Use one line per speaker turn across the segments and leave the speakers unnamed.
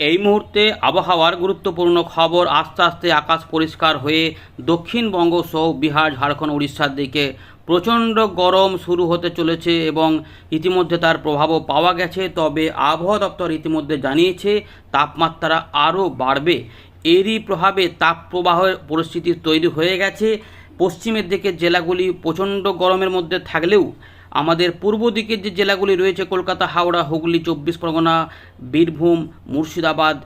এই মুহূর্তে আবহাওয়ার গুরুত্বপূর্ণ খবর আস্তে আস্তে আকাশ পরিষ্কার হয়ে দক্ষিণবঙ্গ সহ বিহার, ঝাড়খণ্ড, উড়িষ্যার দিকে। প্রচণ্ড গরম শুরু হতে চলেছে এবং ইতিমধ্যে তার প্রভাবও পাওয়া গেছে। তবে আবহাওয়া দপ্তর ইতিমধ্যে জানিয়েছে, তাপমাত্রা আরও বাড়বে। এরই প্রভাবে তাপপ্রবাহের পরিস্থিতি তৈরি হয়ে গেছে। পশ্চিমের দিকে জেলাগুলি প্রচণ্ড গরমের মধ্যে থাকলেও আমাদের পূর্ব দিকের যে জেলাগুলি রয়েছে, কলকাতা, হাওড়া, হুগলি, চব্বিশ পরগনা, বীরভূম, মুর্শিদাবাদ,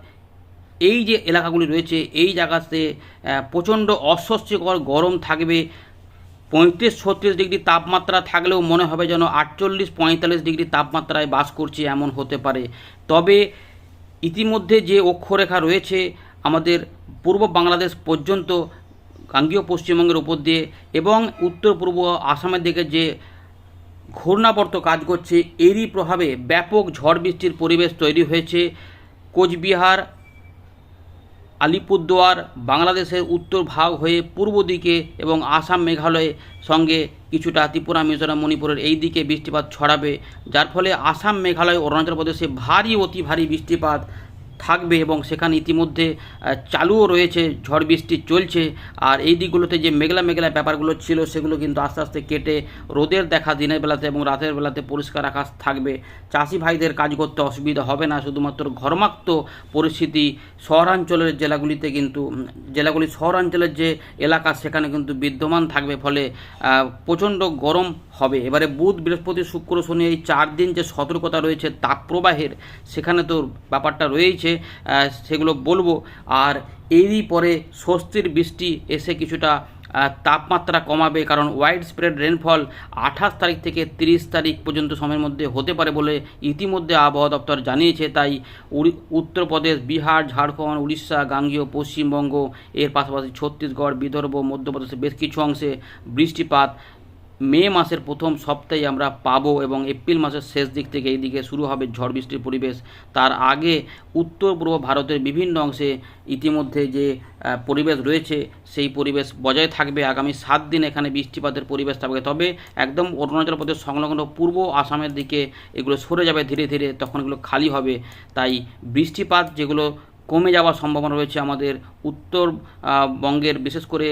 এই যে এলাকাগুলি রয়েছে, এই জায়গাতে প্রচণ্ড অস্বস্তিকর গরম থাকবে। পঁয়ত্রিশ ছত্রিশ ডিগ্রি তাপমাত্রা থাকলেও মনে হবে যেন আটচল্লিশ পঁয়তাল্লিশ ডিগ্রি তাপমাত্রায় বাস করছি, এমন হতে পারে। তবে ইতিমধ্যে যে অক্ষরেখা রয়েছে, আমাদের পূর্ব বাংলাদেশ পর্যন্ত, গাঙ্গীয় পশ্চিমবঙ্গের উপর দিয়ে এবং উত্তর পূর্ব আসামের দিকে যে ঘূর্ণাবর্ত কাজ করছে। এরই প্রভাবে ব্যাপক ঝড় বৃষ্টির পরিবেশ তৈরি হয়েছে কোচবিহার, আলিপুরদুয়ার, বাংলাদেশের উত্তর ভাগ হয়ে পূর্ব দিকে এবং আসাম মেঘালয়ের সঙ্গে কিছুটা ত্রিপুরা, মিজোরাম, মণিপুরের এই দিকে বৃষ্টিপাত ছড়াবে। যার ফলে আসাম, মেঘালয়, অরুণাচল প্রদেশে ভারী, অতি ভারী বৃষ্টিপাত থাকবে এবং সেখানে ইতিমধ্যে চালুও রয়েছে, ঝড় বৃষ্টি চলছে। আর এই দিকগুলোতে যে মেঘলা মেঘলা ব্যাপারগুলো ছিল, সেগুলো কিন্তু আস্তে আস্তে কেটে রোদের দেখা দিনের বেলাতে এবং রাতের বেলাতে পরিষ্কার আকাশ থাকবে। চাষি ভাইদের কাজ করতে অসুবিধা হবে না, শুধুমাত্র ঘর্মাক্ত পরিস্থিতি শহরাঞ্চলের জেলাগুলিতে কিন্তু জেলাগুলি শহরাঞ্চলের যে এলাকা, সেখানে কিন্তু বিদ্যমান থাকবে। ফলে প্রচণ্ড গরম হবে। এবারে বুধ, বৃহস্পতি, শুক্র, শনি এই চার দিন যে সতর্কতা রয়েছে তাপপ্রবাহের সেখানে তো ব্যাপারটা রয়েছে সেগুলো বলব। আর এরই পরে স্বস্তির বৃষ্টি এসে কিছুটা তাপমাত্রা কমাবে, কারণ ওয়াইড স্প্রেড রেনফল আঠাশ তারিখ থেকে তিরিশ তারিখ পর্যন্ত সময়ের মধ্যে হতে পারে বলে ইতিমধ্যে আবহাওয়া দপ্তর জানিয়েছে। তাই উত্তরপ্রদেশ, বিহার, ঝাড়খণ্ড, উড়িষ্যা, গাঙ্গীয়, পশ্চিমবঙ্গ, এর পাশাপাশি ছত্তিশগড়, বিদর্ভ, মধ্যপ্রদেশের বেশ কিছু অংশে বৃষ্টিপাত মে মাসের প্রথম সপ্তাহে আমরা পাবো এবং এপ্রিল মাসের শেষ দিক থেকে এই দিকে শুরু হবে ঝড় বৃষ্টির পরিবেশ। তার আগে উত্তর পূর্ব ভারতের বিভিন্ন অংশে ইতিমধ্যে যে পরিবেশ রয়েছে, সেই পরিবেশ বজায় থাকবে। আগামী সাত দিন এখানে বৃষ্টিপাতের পরিবেশ থাকবে। তবে একদম অরুণাচল প্রদেশ সংলগ্ন পূর্ব আসামের দিকে এগুলো সরে যাবে ধীরে ধীরে, তখন এগুলো খালি হবে। তাই বৃষ্টিপাত যেগুলো কমে যাওয়ার সম্ভাবনা রয়েছে আমাদের উত্তর বঙ্গের, বিশেষ করে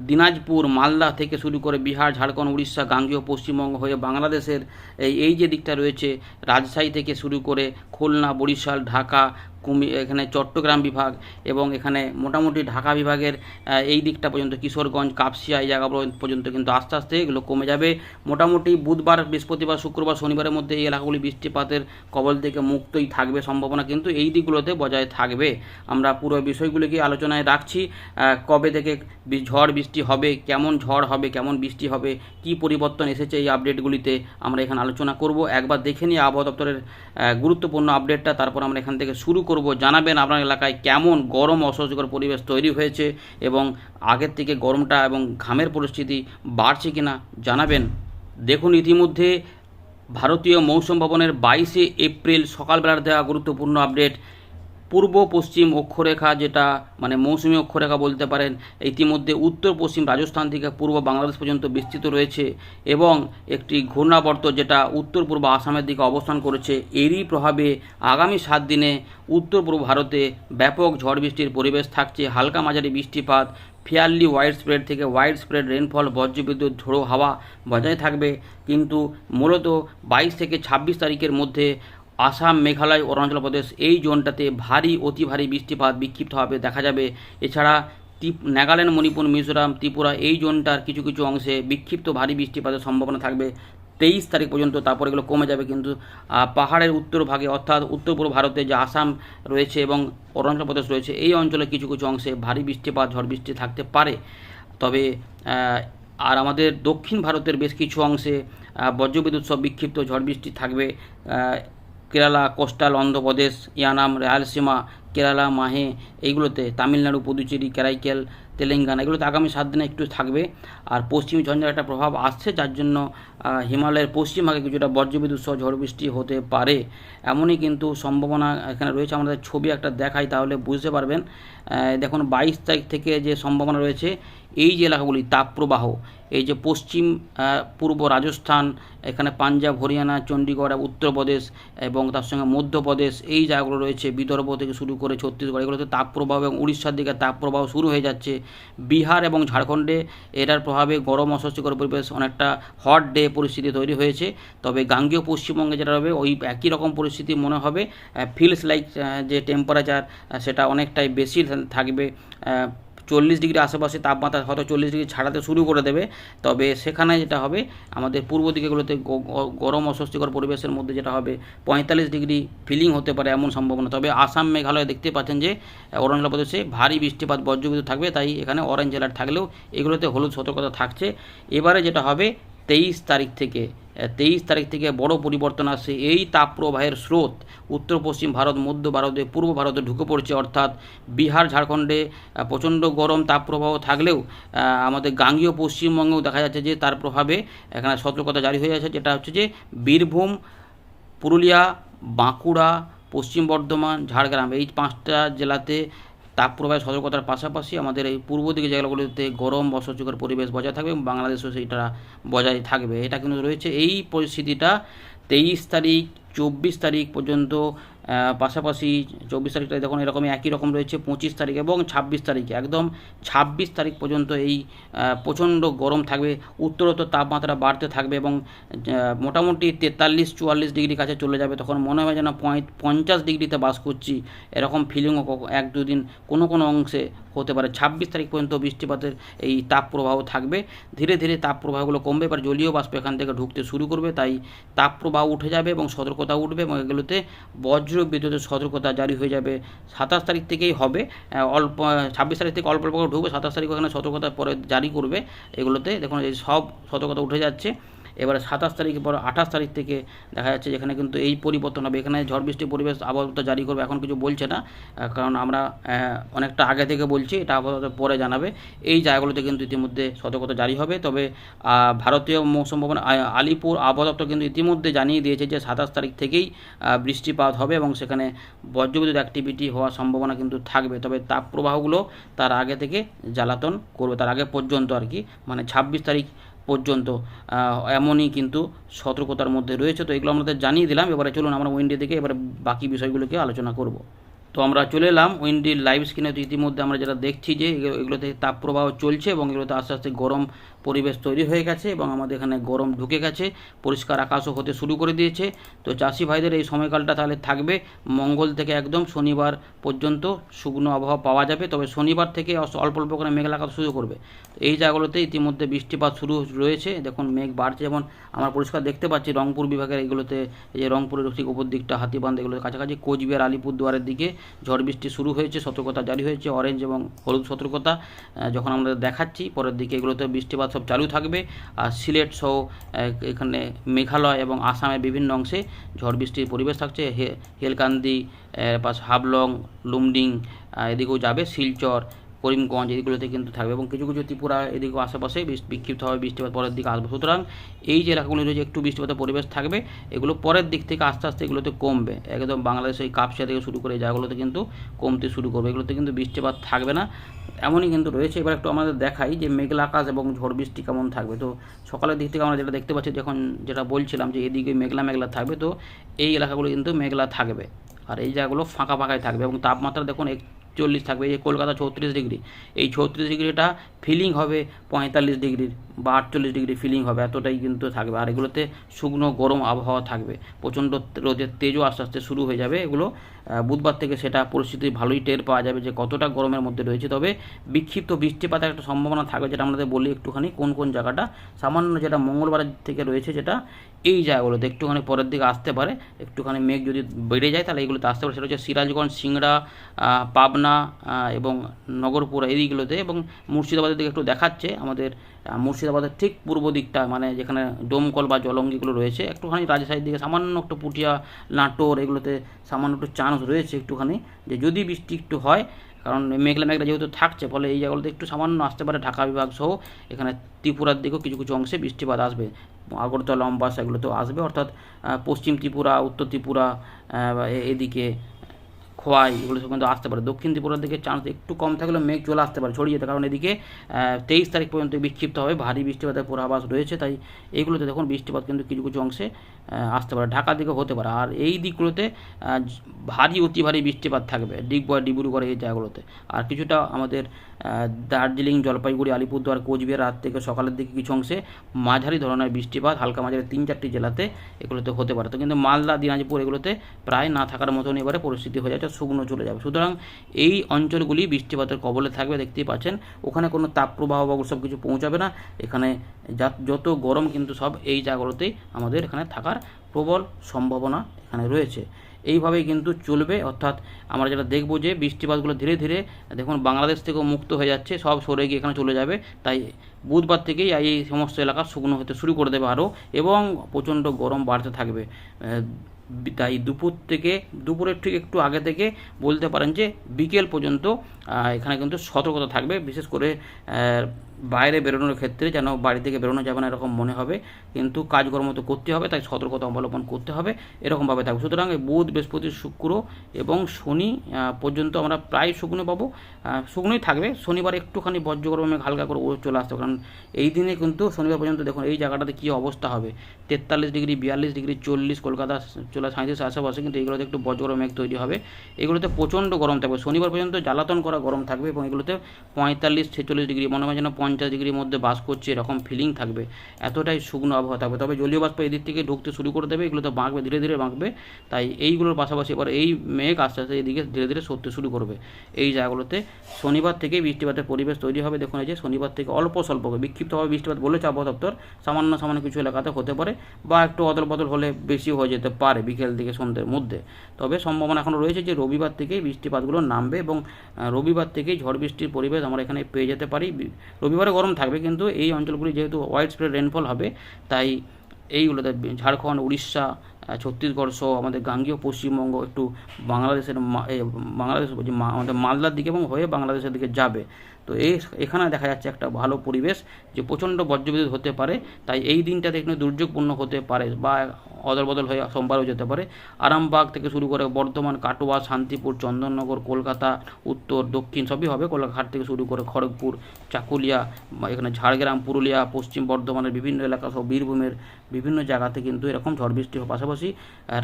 দিনাজপুর, মালদা থেকে শুরু করে বিহার, ঝাড়খণ্ড, উড়িষ্যা, গাঙ্গেয়, পশ্চিমবঙ্গ হয়ে বাংলাদেশের এই এই যে দিকটা রয়েছে, রাজশাহী থেকে শুরু করে খুলনা, বরিশাল, ঢাকা কুমি, এখানে চট্টগ্রাম বিভাগ এবং এখানে মোটামুটি ঢাকা বিভাগের এই দিকটা পর্যন্ত, কিশোরগঞ্জ, কাপসিয়া, এই জায়গা পর্যন্ত কিন্তু আস্তে আস্তে এগুলো কমে যাবে। মোটামুটি বুধবার, বৃহস্পতিবার, শুক্রবার, শনিবারের মধ্যে এই এলাকাগুলি বৃষ্টিপাতের কবল থেকে মুক্তই থাকবে সম্ভাবনা কিন্তু এই দিকগুলোতে বজায় থাকবে। আমরা পুরো বিষয়গুলিকে আলোচনায় রাখছি কবে থেকে ঝড় বৃষ্টি হবে, কেমন ঝড় হবে, কেমন বৃষ্টি হবে, কি পরিবর্তন এসেছে এই আপডেটগুলিতে আমরা এখানে আলোচনা করব। একবার দেখে নিই আবহাওয়া দপ্তরের গুরুত্বপূর্ণ আপডেটটা, তারপর আমরা এখান থেকে শুরু করব, জানাবেন আপনার এলাকায় কেমন গরম অস্বস্তিকর পরিবেশ তৈরি হয়েছে এবং আগের থেকে গরমটা এবং ঘামের পরিস্থিতি বাড়ছে কিনা জানাবেন। দেখুন, ইতিমধ্যে ভারতীয় মৌসুম ভবনের বাইশে এপ্রিল সকালবেলার দেওয়া গুরুত্বপূর্ণ আপডেট। পূর্ব, পশ্চিম অক্ষরেখা যেটা মানে মৌসুমী অক্ষরেখা বলতে পারেন, ইতিমধ্যে উত্তর, পশ্চিম রাজস্থান থেকে পূর্ব বাংলাদেশ পর্যন্ত বিস্তৃত রয়েছে এবং একটি ঘূর্ণাবর্ত যেটা উত্তর, পূর্ব আসামের দিকে অবস্থান করেছে, এরই প্রভাবে আগামী সাত দিনে উত্তর, পূর্ব ভারতে ব্যাপক ঝড় বৃষ্টির পরিবেশ থাকছে, হালকা মাঝারি বৃষ্টিপাত ফেয়ারলি ওয়াইড স্প্রেড থেকে ওয়াইড স্প্রেড রেনফল বজ্রবিদ্যুৎ, ঝোড়ো হাওয়া বজায় থাকবে, কিন্তু মূলত বাইশ থেকে ছাব্বিশ তারিখের মধ্যে আসাম, মেঘালয়, অরুণাচল প্রদেশ এই জোনটাতে ভারী, অতি ভারী বৃষ্টিপাত বিক্ষিপ্তভাবে দেখা যাবে। এছাড়া নাগাল্যান্ড, মণিপুর, মিজোরাম, ত্রিপুরা এই জোনটার কিছু কিছু অংশে বিক্ষিপ্ত ভারী বৃষ্টিপাতের সম্ভাবনা থাকবে। তেইশ তারিখ পর্যন্ত তারপর এগুলো কমে যাবে কিন্তু পাহাড়ের উত্তর ভাগে অর্থাৎ উত্তর পূর্ব ভারতে যে আসাম রয়েছে এবং অরুণাচল প্রদেশ রয়েছে, এই অঞ্চলে কিছু কিছু অংশে ভারী বৃষ্টিপাত, ঝড় বৃষ্টি থাকতে পারে। তবে আর আমাদের দক্ষিণ ভারতের বেশ কিছু অংশে বজ্রবিদ্যুৎ সব বিক্ষিপ্ত ঝড় বৃষ্টি থাকবে। কেরালা, কোস্টাল, অন্ধ্রপ্রদেশ, ইয়ানাম, রায়ালসীমা, কেরালা, মাহে এইগুলোতে তামিলনাড়ু, পুদুচেরি ক্যারাইকেল তেলেঙ্গানা এগুলোতে আগামী সাত দিনে একটু থাকবে। আর পশ্চিম ঝঞ্ঝার একটা প্রভাব আসছে, যার জন্য হিমালয়ের পশ্চিম ভাগে কিছুটা বজ্রবিদ্যুৎ সহ ঝড় বৃষ্টি হতে পারে। এমনই কিন্তু সম্ভাবনা এখানে রয়েছে, আমাদের ছবি একটা দেখাই, তাহলে বুঝতে পারবেন। দেখুন, বাইশ তারিখ থেকে যে সম্ভাবনা রয়েছে এই যে এলাকাগুলি, তাপপ্রবাহ, এই যে পশ্চিম পূর্ব রাজস্থান, এখানে পাঞ্জাব, হরিয়ানা, চণ্ডীগড়, উত্তরপ্রদেশ এবং তার সঙ্গে মধ্যপ্রদেশ, এই জায়গাগুলো রয়েছে, বিদর্ভ থেকে শুরু করে ছত্তিশগড়। এগুলোতে তাপপ্রবাহ এবং উড়িষ্যার দিকে তাপপ্রবাহ শুরু হয়ে যাচ্ছে। বিহার এবং ঝাড়খণ্ডে এটার প্রভাবে গরম অস্বস্তিকর পরিবেশ অনেকটা হট ডে পরিস্থিতি তৈরি হয়েছে। তবে গাঙ্গেয় পশ্চিমবঙ্গে যেটা হবে ওই একই রকম পরিস্থিতি মনে হবে। ফিলস লাইক যে টেম্পারেচার সেটা অনেকটাই বেশি থাকবে। চল্লিশ ডিগ্রি আশেপাশে তাপমাত্রা হয়তো চল্লিশ ডিগ্রি ছাড়াতে শুরু করে দেবে। তবে সেখানে যেটা হবে, আমাদের পূর্ব দিকেগুলোতে গরম অস্বস্তিকর পরিবেশের মধ্যে যেটা হবে, পঁয়তাল্লিশ ডিগ্রি ফিলিং হতে পারে এমন সম্ভাবনা। তবে আসাম মেঘালয় দেখতে পাচ্ছেন যে, অরুণাচল প্রদেশে ভারী বৃষ্টিপাত বজ্রবিদ্যুৎ থাকবে, তাই এখানে অরেঞ্জ অ্যালার্ট থাকলেও এগুলোতে হলুদ সতর্কতা থাকছে। এবারে যেটা হবে, তেইশ তারিখ থেকে তেইশ তারিখ থেকে বড় পরিবর্তন আসছে এই তাপপ্রবাহের স্রোত উত্তর, পশ্চিম ভারত, মধ্য ভারতে, পূর্ব ভারতে ঢুকে পড়ছে। অর্থাৎ বিহার, ঝাড়খণ্ডে প্রচণ্ড গরম তাপপ্রবাহ থাকলেও আমাদের গাঙ্গীয় পশ্চিমবঙ্গেও দেখা যাচ্ছে যে তার প্রভাবে এখানে সতর্কতা জারি হয়ে আছে, যেটা হচ্ছে যে বীরভূম, পুরুলিয়া, বাঁকুড়া, পশ্চিম বর্ধমান, ঝাড়গ্রাম, এই পাঁচটা জেলাতে তাপপ্রবাহের সতর্কতার পাশাপাশি আমাদের এই পূর্ব দিকে জায়গাগুলিতে গরম অসহ্যকর পরিবেশ বজায় থাকবে এবং বাংলাদেশেও সেইটা বজায় থাকবে। এটা কিন্তু রয়েছে এই পরিস্থিতিটা তেইশ তারিখ, চব্বিশ তারিখ পর্যন্ত পাশাপাশি চব্বিশ তারিখটা দেখুন, এরকমই একই রকম রয়েছে, পঁচিশ তারিখ এবং ছাব্বিশ তারিখে। একদম ছাব্বিশ তারিখ পর্যন্ত এই প্রচণ্ড গরম থাকবে, উত্তরোত্তর তাপমাত্রা বাড়তে থাকবে এবং মোটামুটি তেতাল্লিশ, চুয়াল্লিশ ডিগ্রি কাছে চলে যাবে। তখন মনে হয় যেন পঞ্চাশ ডিগ্রিতে বাস করছি। এরকম ফিলিংও এক দুদিন কোনো কোনো অংশে হতে পারে। ছাব্বিশ তারিখ পর্যন্ত বৃষ্টিপাতের এই তাপপ্রবাহ থাকবে। ধীরে ধীরে তাপপ্রবাহগুলো কমবে, এবার জলীয় বাষ্প এখান থেকে ঢুকতে শুরু করবে। তাই তাপপ্রবাহ উঠে যাবে এবং সতর্কতা উঠবে এবং এগুলোতে বজ্র বিদ্যুতের সতর্কতা জারি হয়ে যাবে। সাতাশ তারিখ থেকেই হবে। অল্প ছাব্বিশ তারিখ থেকে অল্প অল্প করে ঢুকবে। সাতাশ তারিখ ওখানে সতর্কতা পরে জারি করবে। এগুলোতে দেখুন, এই সব সতর্কতা উঠে যাচ্ছে। এবারে সাতাশ তারিখ পর আঠাশ তারিখ থেকে দেখা যাচ্ছে যেখানে কিন্তু এই পরিবর্তন হবে। এখানে ঝড় বৃষ্টি পরিবেশ আবহাওয়া জারি করবে, এখন কিছু বলছে না। কারণ আমরা অনেকটা আগে থেকে বলছি, এটা আবহাওয়া পরে জানাবে। এই জায়গাগুলোতে কিন্তু ইতিমধ্যে সতর্কতা জারি হবে। তবে ভারতীয় মৌসুম ভবন আলিপুর আবহাওয়া দপ্তর কিন্তু ইতিমধ্যে জানিয়ে দিয়েছে যে সাতাশ তারিখ থেকেই বৃষ্টিপাত হবে এবং সেখানে বজ্রবিদ্যুৎ অ্যাক্টিভিটি হওয়ার সম্ভাবনা কিন্তু থাকবে। তবে তাপপ্রবাহগুলো তার আগে থেকে জ্বালাতন করবে, তার আগে পর্যন্ত আর কি। মানে ছাব্বিশ তারিখ পর্যন্ত এমনই কিন্তু সতর্কতার মধ্যে রয়েছে। তো এগুলো আমাদের জানিয়ে দিলাম। এবারে চলুন আমরা উইন্ডে থেকে এবারে বাকি বিষয়গুলোকে আলোচনা করব। তো আমরা চলে এলাম উইন্ডির লাইভ স্ক্রিনে তো ইতিমধ্যে আমরা যেটা দেখছি যে এগুলোতে তাপপ্রবাহ চলছে এবং এগুলোতে আস্তে আস্তে গরম পরিবেশ তৈরি হয়ে গেছে এবং আমাদের এখানে গরম ঢুকে গেছে, পরিষ্কার আকাশও হতে শুরু করে দিয়েছে। তো চাষি ভাইদের এই সময়কালটা তাহলে থাকবে মঙ্গল থেকে একদম শনিবার পর্যন্ত শুকনো আবহাওয়া পাওয়া যাবে। তবে শনিবার থেকে অল্প অল্প করে মেঘ লাগাতে শুরু করবে। তো এই জায়গাগুলোতে ইতিমধ্যে বৃষ্টিপাত শুরু রয়েছে। দেখুন, মেঘ বাড়ছে যেমন আমরা পরিষ্কার দেখতে পাচ্ছি রংপুর বিভাগের এগুলোতে, এই যে রংপুরের ঠিক উপর দিকটা হাতিবান্ধ এগুলোর কাছাকাছি কোচবিহার, আলিপুরদুয়ারের দিকে ঝড় বৃষ্টি শুরু হয়েছে, সতর্কতা জারি হয়েছে অরেঞ্জ এবং হলুদ সতর্কতা যখন আমরা দেখাচ্ছি, পরের দিকে এগুলোতে বৃষ্টিপাত সব চালু থাকবে। আর সিলেট সহ এখানে মেঘালয় এবং আসামের বিভিন্ন অংশে ঝড় বৃষ্টির পরিবেশ থাকছে। হেলকান্দি পাশ হাবলং, লুমডিং এদিকেও যাবে। শিলচর করিমগঞ্জ এদিকগুলোতে কিন্তু থাকবে এবং কিছু কিছু ত্রিপুরা এদিকে আশেপাশে বিক্ষিপ্ত হবে বৃষ্টিপাত পরের দিকে আসবে। সুতরাং এই যে এলাকাগুলো রয়েছে, একটু বৃষ্টিপাতের পরিবেশ থাকবে। এগুলো পরের দিক থেকে আস্তে আস্তে এগুলোতে কমবে। একদম বাংলাদেশের এই কাপসিয়া থেকে শুরু করে জায়গাগুলোতে কিন্তু কমতে শুরু করবে। এগুলোতে কিন্তু বৃষ্টিপাত থাকবে না। এমনই কিন্তু রয়েছে। এবার একটু আমাদের দেখাই যে মেঘলা আকাশ এবং ঝড় বৃষ্টি কেমন থাকবে। তো সকালের দিক থেকে আমরা যেটা দেখতে পাচ্ছি, যখন যেটা বলছিলাম যে এদিকে মেঘলা মেঘলা থাকবে, তো এই এলাকাগুলো কিন্তু মেঘলা থাকবে। আর এই জায়গাগুলো ফাঁকা ফাঁকাই থাকবে এবং তাপমাত্রা দেখুন একচল্লিশ থাকবে এই যে কলকাতা ছত্রিশ ডিগ্রি এই ছত্রিশ ডিগ্রিটা ফিলিং হবে পঁয়তাল্লিশ ডিগ্রির। বা আটচল্লিশ ডিগ্রি ফিলিং হবে এতটাই কিন্তু থাকবে। আর এগুলোতে শুকনো গরম আবহাওয়া থাকবে। প্রচণ্ড রোদের তেজও আস্তে আস্তে শুরু হয়ে যাবে। এগুলো বুধবার থেকে সেটা পরিস্থিতি ভালোই টের পাওয়া যাবে যে কতটা গরমের মধ্যে রয়েছে। তবে বিক্ষিপ্ত বৃষ্টিপাতের একটা সম্ভাবনা থাকবে যেটা আমাদের বলি একটুখানি কোন কোন জায়গাটা। সামান্য যেটা মঙ্গলবারের থেকে রয়েছে যেটা এই জায়গাগুলোতে একটুখানি পরের দিকে আসতে পারে। একটুখানি মেঘ যদি বেড়ে যায় তাহলে এগুলোতে আসতে পারে। সেটা হচ্ছে সিরাজগঞ্জ সিংড়া পাবনা এবং নগরপুরা এইগুলোতে এবং মুর্শিদাবাদের দিকে একটু দেখাচ্ছে আমাদের আহ, মুর্শিদাবাদের ঠিক পূর্ব দিকটা মানে যেখানে ডোমকল বা জলঙ্গিগুলো রয়েছে, একটুখানি রাজশাহীর দিকে সামান্য একটু পুটিয়া নাটোর এগুলোতে সামান্য একটু চান্স রয়েছে একটুখানি, যে যদি বৃষ্টি একটু হয়, কারণ মেঘলা মেঘলা যেহেতু থাকছে, ফলে এই জায়গাগুলোতে একটু সামান্য আসতে পারে ঢাকা বিভাগ সহ, এখানে ত্রিপুরার দিকেও কিছু কিছু অংশে বৃষ্টিপাত আসবে। আগরতলা অম্বাসা এগুলোতেও আসবে, অর্থাৎ পশ্চিম ত্রিপুরা, উত্তর ত্রিপুরা এদিকে খোয়াই, এগুলো সব কিন্তু আসতে পারে। দক্ষিণ ত্রিপুরার দিকে চান্স একটু কম থাকলেও মেঘ চলে আসতে পারে, ছড়িয়ে যেতে। কারণ এদিকে তেইশ তারিখ পর্যন্ত বিক্ষিপ্ত হবে, ভারী বৃষ্টিপাতের পূর্বাভাস রয়েছে, তাই এইগুলোতে দেখুন বৃষ্টিপাত কিন্তু কিছু কিছু অংশে আসতে পারে। ঢাকার দিকে হতে পারে। আর এই দিকগুলোতে ভারী, অতি ভারী বৃষ্টিপাত থাকবে ডিগবয় ডিব্রুগড় এই জায়গাগুলোতে। আর কিছুটা আমাদের দার্জিলিং, জলপাইগুড়ি, আলিপুরদুয়ার, কোচবিহার রাত থেকে সকালের দিকে কিছু অংশে মাঝারি ধরনের বৃষ্টিপাত, হালকা মাঝারি তিন চারটি জেলাতে এগুলোতে হতে পারে। তো কিন্তু মালদা, দিনাজপুর এগুলোতে প্রায় না থাকার মতন এবারে পরিস্থিতি হয়ে যাচ্ছে। শুকনো চলে যাবে। সুতরাং এই অঞ্চলগুলি বৃষ্টিপাতের কবলে থাকবে, দেখতেই পাচ্ছেন। ওখানে কোনো তাপপ্রবাহ বা সব কিছু পৌঁছাবে না। এখানে যত গরম কিন্তু সব এই জায়গাগুলোতেই আমাদের এখানে থাকার প্রবল সম্ভাবনা এখানে রয়েছে। এইভাবেই কিন্তু চলবে। অর্থাৎ আমরা যেটা দেখব যে বৃষ্টিপাতগুলো ধীরে ধীরে, দেখুন, বাংলাদেশ থেকেও মুক্ত হয়ে যাচ্ছে, সব সরে গিয়ে এখানে চলে যাবে। তাই বুধবার থেকেই এই সমস্ত এলাকা শুকনো হতে শুরু করে দেবে আরও এবং প্রচণ্ড গরম বাড়তে থাকবে। তাই দুপুর থেকে, দুপুরের ঠিক একটু আগে থেকে বলতে পারেন যে বিকেল পর্যন্ত এখানে কিন্তু সতর্কতা থাকবে। বিশেষ করে বাইরে বেরোনোর ক্ষেত্রে যেন বাড়ি থেকে বেরোনো যাবে না এরকম মনে হবে। কিন্তু কাজকর্ম তো করতে হবে, তাই সতর্কতা অবলম্বন করতে হবে, এরকমভাবে থাকবে। সুতরাং বুধ, বৃহস্পতি, শুক্র এবং শনি পর্যন্ত আমরা প্রায় শুকনো পাবো। শুকনোই থাকবে। শনিবার একটুখানি বজ্রগরমে হালকা করে চলে আসতে। কারণ এই দিনে কিন্তু শনিবার পর্যন্ত দেখুন, এই জায়গাটাতে কী অবস্থা হবে? তেতাল্লিশ ডিগ্রি, বিয়াল্লিশ ডিগ্রি, চল্লিশ, কলকাতা চলে সাঁত্রিশ আশেপাশে কিন্তু এগুলোতে একটু বজ্র মেঘ তৈরি হবে। এগুলোতে প্রচণ্ড গরম থাকবে। শনিবার পর্যন্ত জ্বালাতন করা গরম থাকবে এবং এগুলোতে পঁয়তাল্লিশ, ছেচল্লিশ ডিগ্রি, মনে হয় যেন পঞ্চাশ ডিগ্রির মধ্যে বাস করছে, এরকম ফিলিং থাকবে। এতটাই শুকনো আবহাওয়া থাকবে। তবে জলীয় বাষ্প এদিক থেকে ঢুকতে শুরু করে দেবে, এগুলোতে বাঁকবে, ধীরে ধীরে বাঁকবে। তাই এইগুলোর পাশাপাশি এবার এই মেঘ আস্তে আস্তে এদিকে ধীরে ধীরে সরতে শুরু করবে। এই জায়গাগুলোতে শনিবার থেকে বৃষ্টিপাতের পরিবেশ তৈরি হবে। দেখুন, এই যে শনিবার থেকে অল্প স্বল্প বিক্ষিপ্তভাবে বৃষ্টিপাত বলেছে আবহাওয়া দপ্তর। সামান্য সামান্য কিছু এলাকাতে হতে পারে বা একটু অদল বদল হলে বেশি হয়ে যেতে পারে। বিকেল থেকে সন্ধ্যের মধ্যে। তবে সম্ভাবনা এখনও রয়েছে যে রবিবার থেকেই বৃষ্টিপাতগুলো নামবে এবং রবিবার থেকেই ঝড় বৃষ্টির পরিবেশ আমরা এখানে পেয়ে যেতে পারি। রবিবারে গরম থাকবে কিন্তু এই অঞ্চলগুলি যেহেতু ওয়াইড স্প্রেড রেনফল হবে, তাই এইগুলোতে ঝাড়খণ্ড, উড়িষ্যা ছত্তিশগড় সহ আমাদের গাঙ্গীয়, পশ্চিমবঙ্গ, একটু বাংলাদেশের বাংলাদেশ আমাদের মালদার দিকে এবং হয়ে বাংলাদেশের দিকে যাবে। তো এই এখানে দেখা যাচ্ছে একটা ভালো পরিবেশ যে প্রচণ্ড বজ্রবিদ্যুৎ হতে পারে, তাই এই দিনটাতে একটু দুর্যোগপূর্ণ হতে পারে বা অদল বদল হয়ে সোমবারও যেতে পারে। আরামবাগ থেকে শুরু করে বর্ধমান, কাটোয়া, শান্তিপুর, চন্দননগর, কলকাতা, উত্তর, দক্ষিণ সবই হবে। কোলাঘাট থেকে শুরু করে খড়গপুর, চাকুলিয়া এখানে ঝাড়গ্রাম, পুরুলিয়া, পশ্চিম বর্ধমানের বিভিন্ন এলাকা সহ বীরভূমের বিভিন্ন জায়গাতে কিন্তু এরকম ঝড় বৃষ্টি হওয়ার পাশাপাশি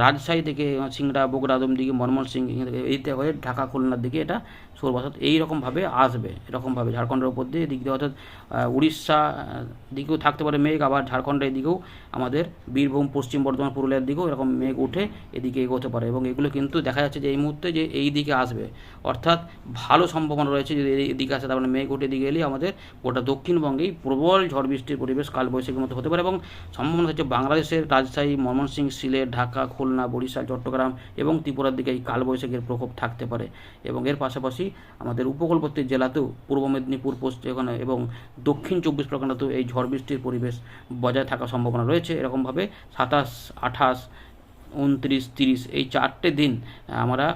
রাজশাহী থেকে সিংড়া বগুড়াদম দিকে মনমোহন সিং এইতে হয়ে ঢাকা, খুলনার দিকে এটা সৌরবাসত এইরকমভাবে আসবে। এরকমভাবে। ঝাড়খণ্ডের উপর দিয়ে এদিক দিয়ে অর্থাৎ উড়িষ্যা দিকেও থাকতে পারে মেঘ, আবার ঝাড়খণ্ডের দিকেও আমাদের বীরভূম, পশ্চিম বর্ধমান, পুরুলিয়ার দিকেও এরকম মেঘ উঠে এদিকে এগোতে পারে এবং এগুলো কিন্তু দেখা যাচ্ছে যে এই মুহূর্তে যে এই দিকে আসবে। অর্থাৎ ভালো সম্ভাবনা রয়েছে এই দিকে আসে তার মানে মেঘ উঠে দিকে এলে আমাদের গোটা দক্ষিণবঙ্গেই প্রবল ঝড় বৃষ্টির পরিবেশ কালবৈশাখীর মতো হতে পারে এবং সম্ভাবনা হচ্ছে বাংলাদেশের রাজশাহী, ময়মনসিংহ, সিলেট, ঢাকা, খুলনা, বরিশাল, চট্টগ্রাম এবং ত্রিপুরার দিকে এই কালবৈশাখীর প্রকোপ থাকতে পারে এবং এর পাশাপাশি আমাদের উপকূলবর্তী জেলাতেও পূর্ব মেদিনীপুর, পশ্চিম এখানে এবং দক্ষিণ চব্বিশ পরগনাতেও এই ঝড় বৃষ্টির পরিবেশ বজায় থাকার সম্ভাবনা রয়েছে। এরকমভাবে সাতাশ, আঠাশ উনত্রিশ, তিরিশ, এই চারটে দিন আমরা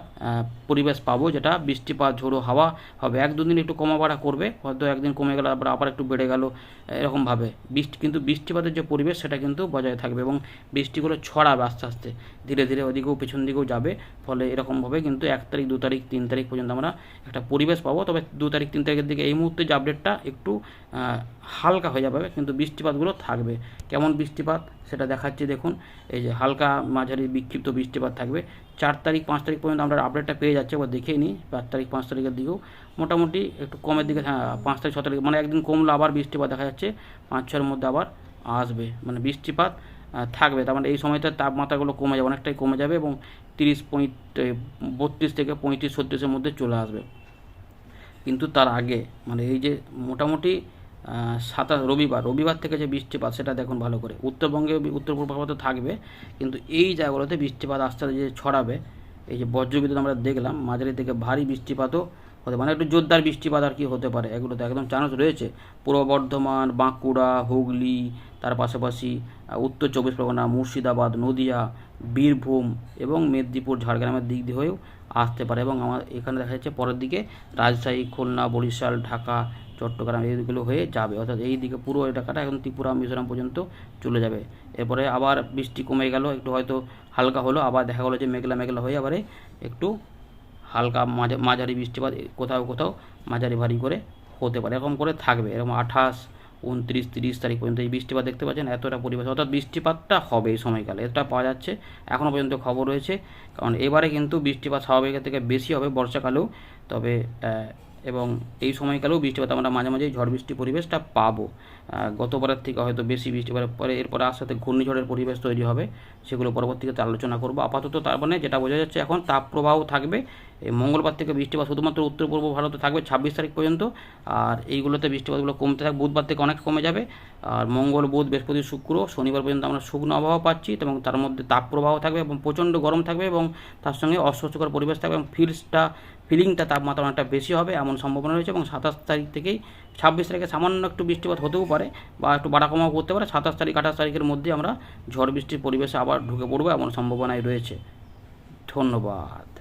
পরিবেশ পাবো যেটা বৃষ্টিপাত, ঝোড়ো হাওয়া হবে। এক দুদিন একটু কমা করবে, হয়তো একদিন কমে গেল, আবার আবার একটু বেড়ে গেল এরকমভাবে বৃষ্টি, কিন্তু বৃষ্টিপাতের যে পরিবেশ, সেটা কিন্তু বজায় থাকবে এবং বৃষ্টিগুলো ছড়াবে আস্তে আস্তে, ধীরে ধীরে ওদিকেও পেছন দিকেও যাবে, ফলে এরকমভাবে কিন্তু এক তারিখ, দু তারিখ, তিন তারিখ পর্যন্ত আমরা একটা পরিবেশ পাবো। তবে দু তারিখ, তিন তারিখের দিকে এই মুহূর্তে যে আপডেটটা একটু হালকা হয়ে যাবে, কিন্তু বৃষ্টিপাতগুলো থাকবে। কেমন বৃষ্টিপাত? সেটা দেখাচ্ছি, দেখুন। এই যে হালকা মাঝারি বিক্ষিপ্ত বৃষ্টিপাত থাকবে। চার তারিখ, পাঁচ তারিখ পর্যন্ত আমরা আপডেটটা পেয়ে যাচ্ছি এবার দেখেই নিই। চার তারিখ, পাঁচ তারিখের দিকেও। মোটামুটি একটু কমের দিকে হ্যাঁ পাঁচ তারিখ, ছ তারিখ মানে একদিন কমলো আবার বৃষ্টিপাত দেখা যাচ্ছে। পাঁচ, ছয়ের মধ্যে আবার আসবে। মানে বৃষ্টিপাত থাকবে। তার মানে এই সময়টা তাপমাত্রাগুলো কমে যাবে, অনেকটাই কমে যাবে এবং তিরিশ পঁয়ত বত্রিশ থেকে পঁয়ত্রিশ, ছত্রিশের মধ্যে চলে আসবে। কিন্তু তার আগে মানে এই যে মোটামুটি সাতাশ রবিবার রবিবার থেকে যে বৃষ্টিপাত সেটা দেখুন ভালো করে। উত্তরবঙ্গে উত্তর পূর্বাভাতে থাকবে, কিন্তু এই জায়গাগুলোতে বৃষ্টিপাত আস্তে যে ছড়াবে, এই যে বজ্রবিদ্যুৎ আমরা দেখলাম, মাঝারি থেকে ভারী বৃষ্টিপাতও হতে মানে একটু জোরদার বৃষ্টিপাত আর কি হতে পারে, এগুলো তো একদম চান্স রয়েছে। পূর্ব বর্ধমান, বাঁকুড়া, হুগলি, তার পাশাপাশি উত্তর চব্বিশ পরগনা, মুর্শিদাবাদ, নদিয়া, বীরভূম এবং মেদিনীপুর, ঝাড়গ্রামের দিক দিয়ে হয়েও আসতে পারে এবং আমার এখানে দেখা যাচ্ছে পরের দিকে রাজশাহী, খুলনা, বরিশাল, ঢাকা চট্টগ্রাম এইগুলো হয়ে যাবে। অর্থাৎ এই দিকে পুরো এলাকাটা এখন ত্রিপুরা, মিজোরাম পর্যন্ত চলে যাবে। এরপরে আবার বৃষ্টি কমে গেল, একটু হয়তো হালকা হলো, আবার দেখা গেলো যে মেঘলা মেঘলা হয়ে আবারে একটু হালকা মাঝা, মাঝারি বৃষ্টিপাত, কোথাও কোথাও মাঝারি ভারী করে হতে পারে, এরকম করে থাকবে। এরকম আঠাশ, উনত্রিশ, তিরিশ তারিখ পর্যন্ত এই বৃষ্টিপাত দেখতে পাচ্ছেন, এতটা পরিবেশ। অর্থাৎ বৃষ্টিপাতটা হবে এই সময়কালে, এটা পাওয়া যাচ্ছে। এখনও পর্যন্ত খবর রয়েছে, কারণ এবারে কিন্তু বৃষ্টিপাত স্বাভাবিকের থেকে বেশি হবে বর্ষাকালেও। তবে এবং এই সময়কালেও বৃষ্টিপাত, আমরা মাঝে মাঝে ঝড় বৃষ্টি পরিবেশটা পাবো। গতবারের থেকে হয়তো বেশি বৃষ্টিপাত, পরে এরপরে আস্তে আস্তে ঘূর্ণিঝড়ের পরিবেশ তৈরি হবে, সেগুলো পরবর্তীতে আলোচনা করব। আপাতত তার মানে যেটা বোঝা যাচ্ছে এখন তাপপ্রবাহ থাকবে মঙ্গলবার থেকে বৃষ্টিপাত শুধুমাত্র উত্তর পূর্ব ভারতে থাকবে ছাব্বিশ তারিখ পর্যন্ত, আর এইগুলোতে বৃষ্টিপাতগুলো কমতে থাকবে বুধবার থেকে অনেক কমে যাবে। আর মঙ্গল, বুধ, বৃহস্পতি, শুক্র, শনিবার পর্যন্ত আমরা শুকনো আবহাওয়া পাচ্ছি এবং তার মধ্যে তাপপ্রবাহ থাকবে এবং প্রচণ্ড গরম থাকবে এবং তার সঙ্গে অস্বস্তিকর পরিবেশ থাকবে এবং ফিলসটা, ফিলিংটা তাপমাত্রা অনেকটা বেশি হবে এমন সম্ভাবনা রয়েছে এবং সাতাশ তারিখ থেকেই ছাব্বিশ তারিখে সামান্য একটু বৃষ্টিপাত হতেও পারে বা একটু বাড়া কমাও করতে পারে। সাতাশ তারিখ, আঠাশ তারিখের মধ্যে আমরা ঝড় বৃষ্টির পরিবেশে আবার ঢুকে পড়ব এমন সম্ভাবনাই রয়েছে। ধন্যবাদ।